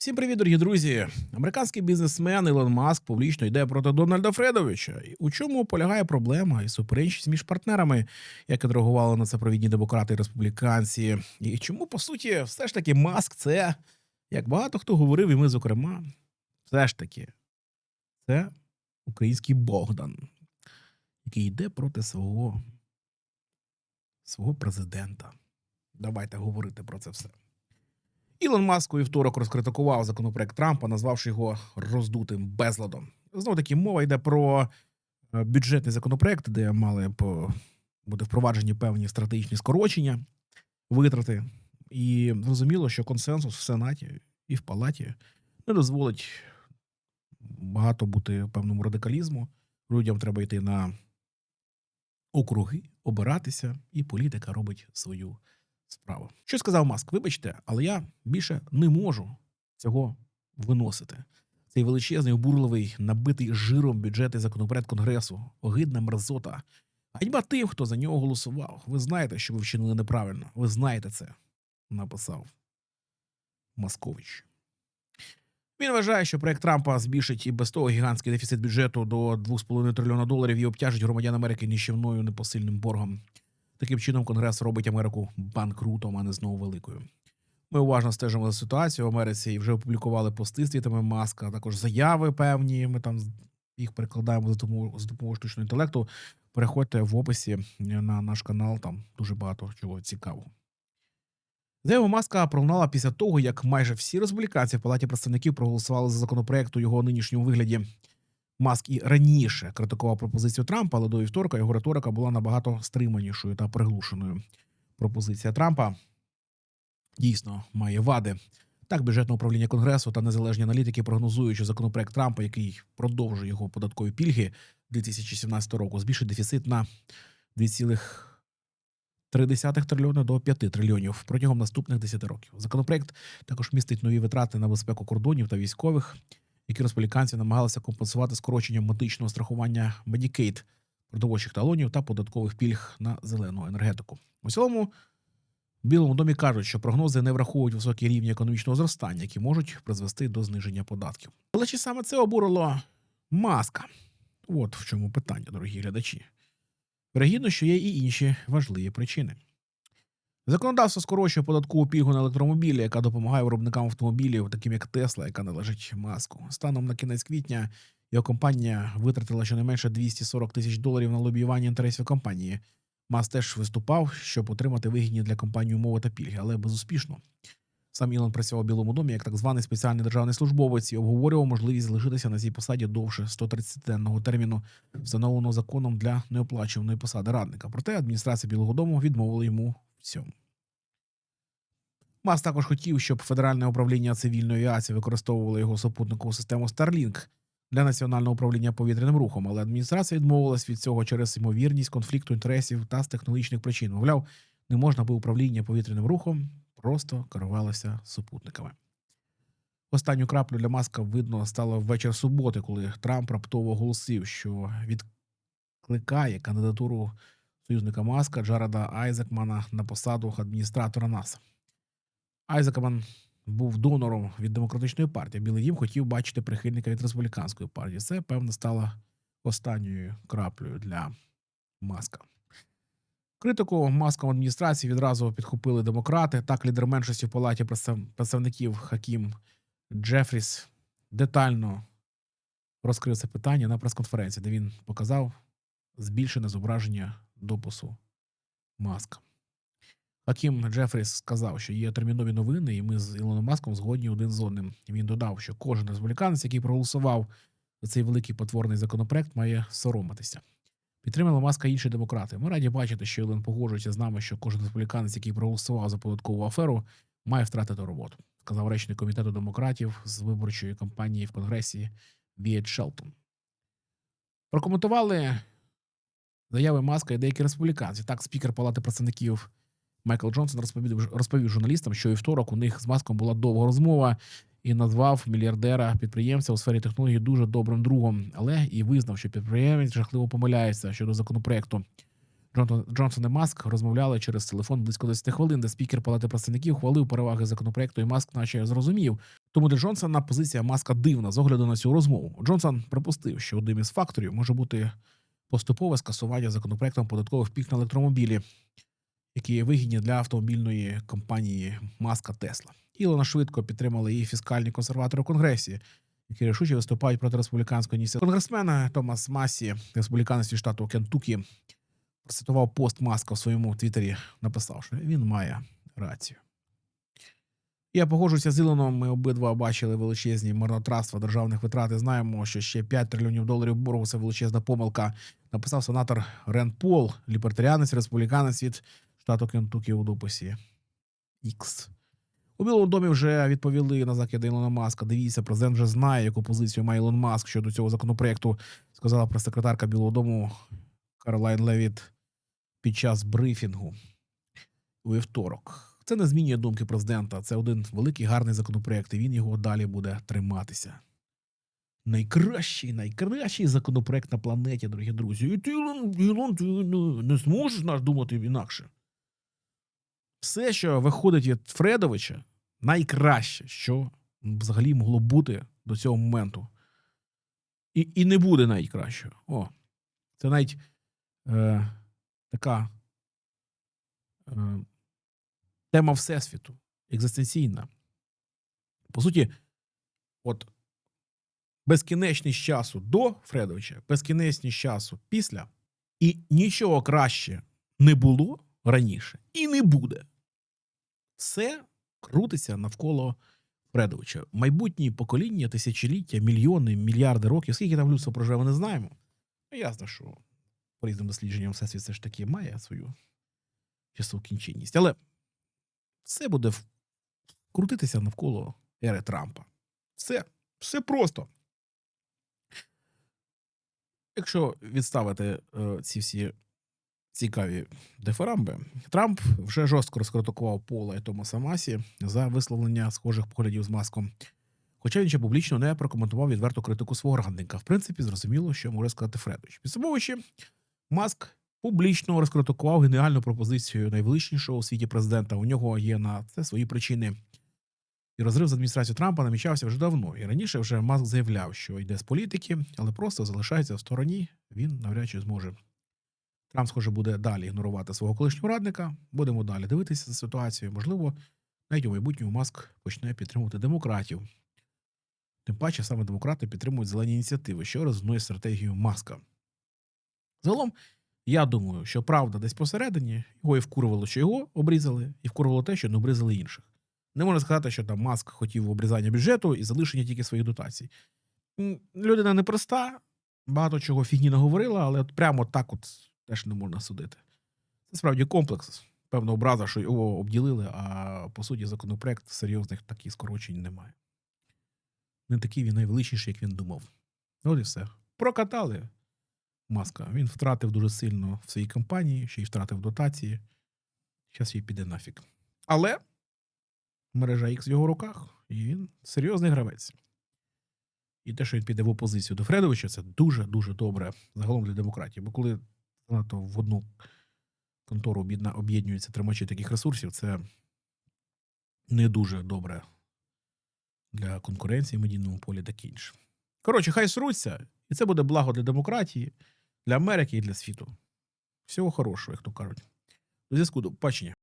Всім привіт, дорогі друзі! Американський бізнесмен Ілон Маск публічно йде проти Дональда Фредовича. У чому полягає проблема і суперечність між партнерами, як відреагували на це провідні демократи і республіканці? І чому, по суті, все ж таки Маск це, як багато хто говорив, і ми, зокрема, все ж таки, це український Богдан, який йде проти свого, свого президента. Давайте говорити про це все. Ілон Маск у вівторок розкритикував законопроект Трампа, назвавши його роздутим безладом. Знову таки мова йде про е, бюджетний законопроект, де мали б бути впроваджені певні стратегічні скорочення, витрати. І зрозуміло, що консенсус в Сенаті і в Палаті не дозволить багато бути певному радикалізму. Людям треба йти на округи, обиратися, і політика робить свою справу. Що сказав Маск? Вибачте, але я більше не можу цього виносити. Цей величезний, обурливий, набитий жиром бюджетний законопроект Конгресу, огидна мерзота. Ганьба тим, хто за нього голосував. Ви знаєте, що ви вчинили неправильно. Ви знаєте це, написав Маскович. Він вважає, що проект Трампа збільшить і без того гігантський дефіцит бюджету до 2,5 трильйона доларів і обтяжить громадян Америки ніщівною непосильним боргом. Таким чином, Конгрес робить Америку банкрутом, а не знову великою. Ми уважно стежимо за ситуацією в Америці і вже опублікували пости з твітами Маска, а також заяви певні. Ми там їх перекладаємо за допомогою за допомогою штучного інтелекту. Переходьте в описі на наш канал, там дуже багато чого цікавого. Заява Маска пролунала після того, як майже всі республіканці в палаті представників проголосували за законопроект у його нинішньому вигляді. Маск і раніше критикував пропозицію Трампа, але до вівторка його риторика була набагато стриманішою та приглушеною. Пропозиція Трампа дійсно має вади. Так, бюджетне управління Конгресу та незалежні аналітики прогнозують, що законопроект Трампа, який продовжує його податкові пільги 2017 року, збільшить дефіцит на 2,3 трильйона до 5 трильйонів протягом наступних 10 років. Законопроект також містить нові витрати на безпеку кордонів та військових які республіканці намагалися компенсувати скороченням медичного страхування Medicaid, продовольчих талонів та податкових пільг на зелену енергетику. У цілому в Білому домі кажуть, що прогнози не враховують високі рівні економічного зростання, які можуть призвести до зниження податків. Але чи саме це обурило маска? От в чому питання, дорогі глядачі. Вірогідно, що є і інші важливі причини. Законодавство скорочує податкову пільгу на електромобілі, яка допомагає виробникам автомобілів, таким як Тесла, яка належить маску. Станом на кінець квітня його компанія витратила щонайменше 240 тисяч доларів на лобіювання інтересів компанії. Мас теж виступав, щоб отримати вигідні для компанії умови та пільги, але безуспішно. Сам Ілон працював у Білому домі як так званий спеціальний державний службовець і обговорював можливість залишитися на цій посаді довше 130-денного терміну, встановленого законом для неоплачуваної посади радника. Проте адміністрація Білого Дому відмовила йому цьому. Мас також хотів, щоб Федеральне управління цивільної авіації використовувало його супутникову систему Starlink для національного управління повітряним рухом, але адміністрація відмовилась від цього через ймовірність конфлікту інтересів та з технологічних причин. Мовляв, не можна би управління повітряним рухом просто керувалося супутниками. Останню краплю для маска видно стало ввечір суботи, коли Трамп раптово оголосив, що відкликає кандидатуру союзника Маска Джареда Айзекмана на посаду адміністратора НАСА. Айзекман був донором від демократичної партії. Білий Дім хотів бачити прихильника від республіканської партії. Це, певно, стало останньою краплею для Маска. Критику маском адміністрації відразу підхопили демократи. Так, лідер меншості в палаті представників Хакім Джефріс детально розкрив це питання на прес-конференції, де він показав збільшене зображення допису Маска. Хакім Джефріс сказав, що є термінові новини, і ми з Ілоном Маском згодні один з одним. Він додав, що кожен республіканець, який проголосував за цей великий потворний законопроект, має соромитися. Підтримали маска інші демократи. Ми раді бачити, що Ілон погоджується з нами, що кожен республіканець, який проголосував за податкову аферу, має втратити роботу, сказав речник комітету демократів з виборчої кампанії в Конгресі Вієт Шелтон. Прокоментували заяви Маска і деякі республіканці. Так, спікер Палати представників Майкл Джонсон розповів, розповів журналістам, що і второк у них з Маском була довга розмова і назвав мільярдера підприємця у сфері технологій дуже добрим другом, але і визнав, що підприємець жахливо помиляється щодо законопроекту. Джонсон і Маск розмовляли через телефон близько 10 хвилин, де спікер Палати представників хвалив переваги законопроекту, і Маск, наче зрозумів, Тому для Джонсона позиція маска дивна з огляду на цю розмову. Джонсон припустив, що одним із факторів може бути поступове скасування законопроектом податкових пік на електромобілі, які є вигідні для автомобільної компанії Маска Тесла. Ілона швидко підтримали її фіскальні консерватори у Конгресі, які рішуче виступають проти республіканської ініціативи. Конгресмена Томас Масі, республіканець штату Кентукі, процитував пост Маска в своєму твіттері, написав, що він має рацію. Я погоджуюся з Ілоном. Ми обидва бачили величезні марнотратства державних витрат. і Знаємо, що ще 5 трильйонів доларів боргу це величезна помилка. Написав сенатор Рен Пол, лібертаріанець, республіканець від штату Кентукі у дописі X. У Білому домі вже відповіли на закиди Ілона Маска. Дивіться, президент вже знає, яку позицію має Ілон Маск щодо цього законопроекту, сказала прес-секретарка Білого Дому Каролайн Левіт під час брифінгу у вівторок. Це не змінює думки президента. Це один великий гарний законопроект, і він його далі буде триматися. Найкращий, найкращий законопроект на планеті, дорогі друзі. І ти, Ілон, ти ну, не зможеш наш думати інакше. Все, що виходить від Фредовича, найкраще, що взагалі могло бути до цього моменту. І, і не буде найкращого. О, це навіть е, така е, тема Всесвіту, екзистенційна. По суті, от безкінечність часу до Фредовича, безкінечність часу після, і нічого краще не було раніше і не буде. Все крутиться навколо Фредовича. Майбутні покоління, тисячоліття, мільйони, мільярди років, скільки там людство проживе, не знаємо. Ну, ясно, що по різним дослідженням Всесвіт все ж таки має свою часову кінчинність. Але все буде крутитися навколо ери Трампа. Все, все просто. Якщо відставити е, ці всі цікаві дифирамби, Трамп вже жорстко розкритикував Пола і Томаса Масі за висловлення схожих поглядів з маском. Хоча він ще публічно не прокоментував відверту критику свого радника. В принципі, зрозуміло, що може сказати Фредович. Підсумовуючи, Маск публічно розкритикував геніальну пропозицію найвеличнішого у світі президента. У нього є на це свої причини. І розрив з адміністрацією Трампа намічався вже давно. І раніше вже Маск заявляв, що йде з політики, але просто залишається в стороні. Він навряд чи зможе. Трамп, схоже, буде далі ігнорувати свого колишнього радника. Будемо далі дивитися за ситуацією. Можливо, навіть у майбутньому Маск почне підтримувати демократів. Тим паче саме демократи підтримують зелені ініціативи, що резонує стратегію Маска. Загалом, я думаю, що правда десь посередині його і вкурувало, що його обрізали, і вкурувало те, що не обрізали інших. Не можна сказати, що там Маск хотів обрізання бюджету і залишення тільки своїх дотацій. Людина непроста, багато чого фігні наговорила, але от прямо так от теж не можна судити. Це справді комплекс. Певна образа, що його обділили, а по суті, законопроект серйозних таких скорочень немає. Не такий він найвеличніший, як він думав. От і все. Прокатали маска. Він втратив дуже сильно в своїй кампанії, ще й втратив дотації. Зараз їй піде нафіг. Але мережа X в його руках, і він серйозний гравець. І те, що він піде в опозицію до Фредовича, це дуже-дуже добре загалом для демократії. Бо коли занадто в одну контору об'єднуються тримачі таких ресурсів, це не дуже добре для конкуренції в медійному полі таке інше. Коротше, хай сруться, і це буде благо для демократії, для Америки і для світу. Всього хорошого, як то кажуть. До зв'язку до бачення.